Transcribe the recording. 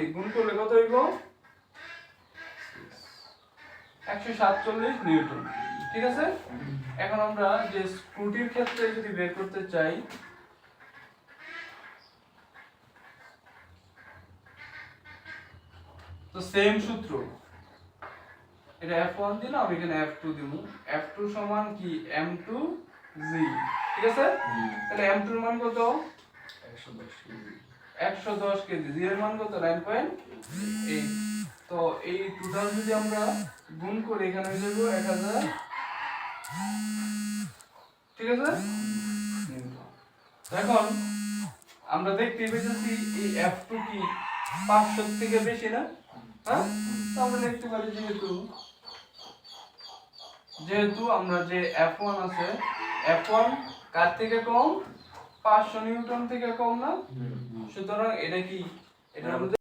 করি গুণ করলে কত হইব? একশো সাতচল্লিশ নিউটন। ঠিক আছে? এখন আমরা যে স্ক্রুটির ক্ষেত্রে যদি বের করতে চাই তো সেম সূত্র। এটা F1 দিলাম এখানে F2 দিব F2 সমান কি? M2 G ঠিক আছে? তাহলে M2 এর মান কত? একশো দশ একশো দশ কেজি জি এর মান কত? নাইন পয়েন্ট এইট তো এই টোটাল যদি আমরা গুণ করি, এখানে হয়ে যাব এক হাজার। ঠিক আছে? এখন আমরা দেখতে পেয়েছি এই এফ কি পাঁচশো থেকে বেশি না? হ্যাঁ? তো আমরা লিখতে পারি যেহেতু যেহেতু আমরা যে এফ ওয়ান আছে এফ ওয়ান কার থেকে কম? পাঁচশো নিউটন থেকে কম না? সুতরাং এটা কি? এটার মধ্যে